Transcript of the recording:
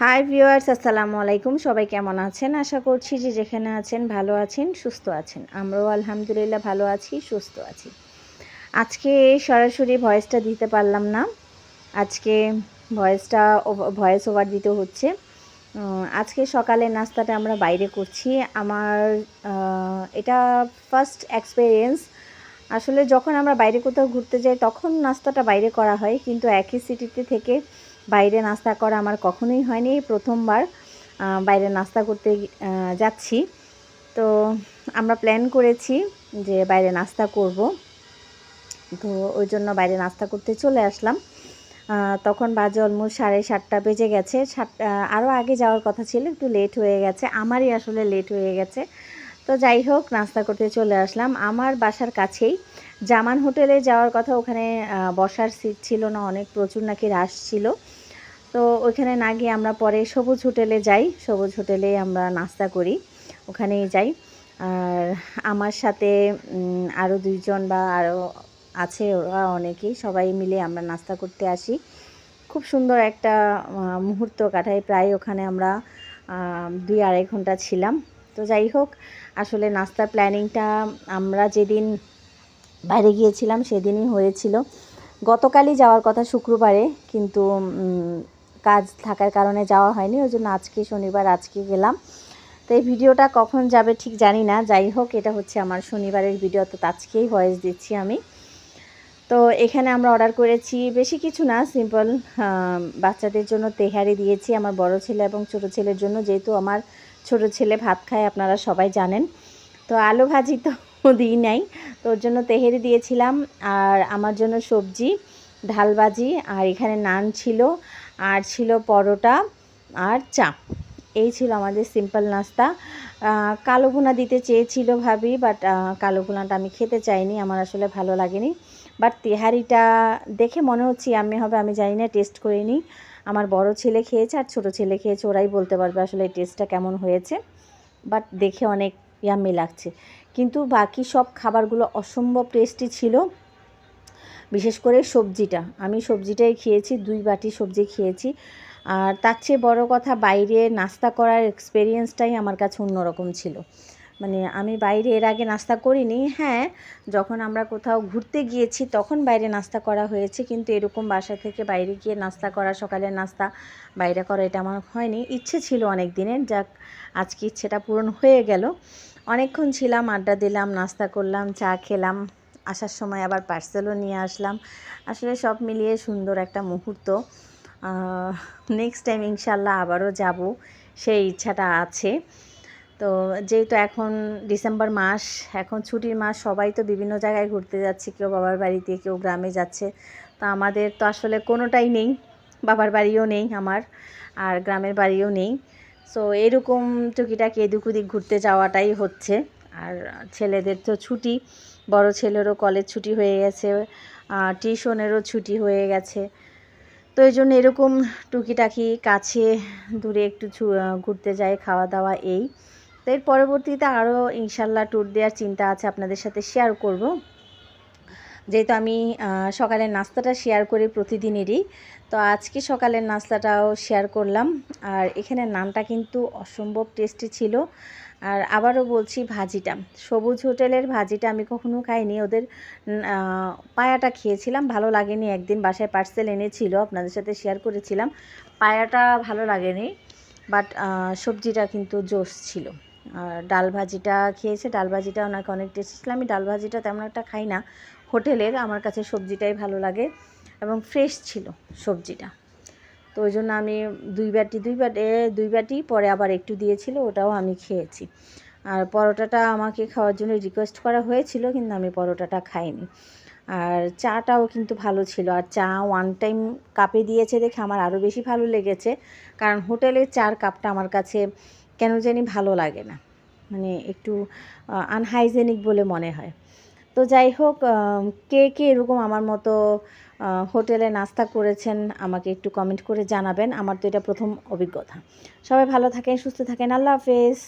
Hi viewers আসসালামু আলাইকুম। সবাই কেমন আছেন? আশা করছি যে যেখানে আছেন ভালো আছেন, সুস্থ আছেন। আমরাও আলহামদুলিল্লাহ ভালো আছি, সুস্থ আছি। আজকে সরাসরি ভয়েসটা দিতে পারলাম না। আজকে ভয়েসটা ভয়েস ওভার দিতে হচ্ছে। আজকে সকালে নাস্তাটা আমরা বাইরে করছি। আমার এটা ফার্স্ট এক্সপিরিয়েন্স আসলে যখন আমরা বাইরে কোথাও ঘুরতে যাই, তখন নাস্তাটা বাইরে করা হয়। কিন্তু একই সিটিতে থেকে বাইরে নাস্তা করা আমার কখনোই হয়নি। প্রথমবার বাইরে নাস্তা করতে যাচ্ছি। তো আমরা প্ল্যান করেছি যে বাইরে নাস্তা করব। তো ওই জন্য বাইরে নাস্তা করতে চলে আসলাম। তখন বাজে অলমোস্ট সাড়ে সাতটা বেজে গেছে। সাতটা আরও আগে যাওয়ার কথা ছিল, একটু লেট হয়ে গেছে। আমারই আসলে লেট হয়ে গেছে। তো যাই হোক, নাস্তা করতে চলে আসলাম। আমার বাসার কাছেই জামান হোটেলে যাওয়ার কথা ওখানে বসার সিট ছিল না, অনেক প্রচুর নাকি রাশ ছিল। তো ওইখানে না গিয়ে আমরা পরে সবুজ হোটেলে যাই। সবুজ হোটেলে আমরা নাস্তা করি, ওখানেই যাই। আর আমার সাথে আরও দুইজন বা আরও আছে ওরা অনেকেই, সবাই মিলে আমরা নাস্তা করতে আসি। খুব সুন্দর একটা মুহূর্ত কাটাই। প্রায় ওখানে আমরা দুই আড়াই ঘণ্টা ছিলাম। তো যাই হোক, আসলে নাস্তার প্ল্যানিংটা আমরা যেদিন বাইরে গিয়েছিলাম সেদিনই হয়েছিল। গতকালই যাওয়ার কথা শুক্রবারে, কিন্তু কাজ থাকার কারণে যাওয়া হয়নি। ওই জন্য আজকে শনিবার আজকে গেলাম। তো এই ভিডিওটা কখন যাবে ঠিক জানি না। যাই হোক, এটা হচ্ছে আমার শনিবারের ভিডিও। তো আজকেই ভয়েস দিচ্ছি আমি। তো এখানে আমরা অর্ডার করেছি বেশি কিছু না সিম্পল বাচ্চাদের জন্য তেহারি দিয়েছি আমার বড় ছেলে এবং ছোট ছেলের জন্য, যেহেতু আমার ছোট ছেলে ভাত খায় আপনারা সবাই জানেন। তো আলু ভাজি তো দিই নাই, তো ওর জন্য তেহেরি দিয়েছিলাম আর আমার জন্য সবজি ঢালবাজি আর এখানে নান ছিল, আর ছিল পরোটা আর চা এই ছিল আমাদের সিম্পল নাস্তা। কালো ভুনা দিতে চেয়েছিল ভাবি বাট কালো ভুনাটা আমি খেতে চাইনি, আমার আসলে ভালো লাগেনি। বাট তেহারিটা দেখে মনে হচ্ছে আমি হবে, আমি জানি না টেস্ট করিনি আমার বড় ছেলে খেয়েছে আর ছোট ছেলে খেয়েছে, ওরাই বলতে পারবে আসলে টেস্টটা কেমন হয়েছে। বাট দেখে অনেক ইয়াম্মি লাগছে। কিন্তু বাকি সব খাবারগুলো অসম্ভব টেস্টি ছিল। বিশেষ করে সবজিটা। আমি সবজিটাই খেয়েছি, দুই বাটি সবজি খেয়েছি। আর তার চেয়ে বড় কথা বাইরে নাস্তা করার এক্সপেরিয়েন্সটাই আমার কাছে অন্যরকম ছিল। মানে আমি বাইরে এর আগে নাস্তা করিনি হ্যাঁ যখন আমরা কোথাও ঘুরতে গিয়েছি তখন বাইরে নাস্তা করা হয়েছে, কিন্তু এরকম বাসা থেকে বাইরে গিয়ে নাস্তা করা, সকালের নাস্তা বাইরে করা এটা আমার হয়নি। ইচ্ছে ছিল অনেক দিনের, যাক, আজকে ইচ্ছেটা পূরণ হয়ে গেল। অনেকক্ষণ ছিলাম, আড্ডা দিলাম, নাস্তা করলাম, চা খেলাম, আসার সময় আবার পার্সেলও নিয়ে আসলাম। আসলে সব মিলিয়ে সুন্দর একটা মুহূর্ত। নেক্সট টাইম ইনশাল্লাহ আবারও যাব। সেই ইচ্ছাটা আছে। তো যেহেতু এখন ডিসেম্বর মাস, এখন ছুটির মাস, সবাই তো বিভিন্ন জায়গায় ঘুরতে যাচ্ছে, কেউ বাবার বাড়িতে, কেউ গ্রামে যাচ্ছে। তো আমাদের তো আসলে কোনোটাই নেই, বাবার বাড়িও নেই আমার, আর গ্রামের বাড়িও নেই। সো এরকম টুকিটাকি এদিক ওদিক ঘুরতে যাওয়াটাই হচ্ছে। আর ছেলেদের তো ছুটি, বড় ছেলেরও কলেজ ছুটি হয়ে গেছে টিউশনেরও ছুটি হয়ে গেছে। তো এই জন্য এরকম টুকিটাকি কাছে দূরে একটু ঘুরতে যাই খাওয়া দাওয়া এই। তো এর পরবর্তীতে আরও ইনশাল্লাহ ট্যুর দেওয়ার চিন্তা আছে, আপনাদের সাথে শেয়ার করব। যেহেতু আমি সকালের নাস্তাটা শেয়ার করি প্রতিদিনেরই, তো আজকে সকালের নাস্তাটাও শেয়ার করলাম। আর এখানে নানটা কিন্তু অসম্ভব টেস্টি ছিল। আর আবারও বলছি ভাজিটা। সবুজ হোটেলের ভাজিটা আমি কখনো খাইনি। ওদের পায়াটা খেয়েছিলাম। ভালো লাগেনি। একদিন বাসায় পার্সেল এনেছিল। আপনাদের সাথে শেয়ার করেছিলাম। পায়াটা ভালো লাগেনি বাট সবজিটা কিন্তু জোস ছিল। আর ডাল ভাজিটা খেয়েছে, ডাল ভাজিটা ওনাকে অনেক টেস্টি ছিল। আমি ডাল ভাজিটা তেমন একটা খাই না। হোটেলের আমার কাছে সবজিটাই ভালো লাগে এবং ফ্রেশ ছিল সবজিটা। তো ওই জন্য আমি দুই বাটি দুই বাটি দুই বাটি পরে আবার একটু দিয়েছিল, ওটাও আমি খেয়েছি। আর পরোটাটা আমাকে খাওয়ার জন্য রিকোয়েস্ট করা হয়েছিল, কিন্তু আমি পরোটাটা খাইনি। আর চাটাও কিন্তু ভালো ছিল। আর চা ওয়ান টাইম কাপে দিয়েছে দেখে আমার আরও বেশি ভালো লেগেছে। কারণ হোটেলের চার কাপটা আমার কাছে কেন জানি ভালো লাগে না। মানে একটু আনহাইজেনিক বলে মনে হয়। তো যাই হোক কে কে এরকম আমার মতো হোটেলে নাস্তা করেছেন আমাকে একটু কমেন্ট করে জানাবেন। আমার তো এটা প্রথম অভিজ্ঞতা। সবাই ভালো থাকেন, সুস্থ থাকেন। আল্লাহ হাফেজ।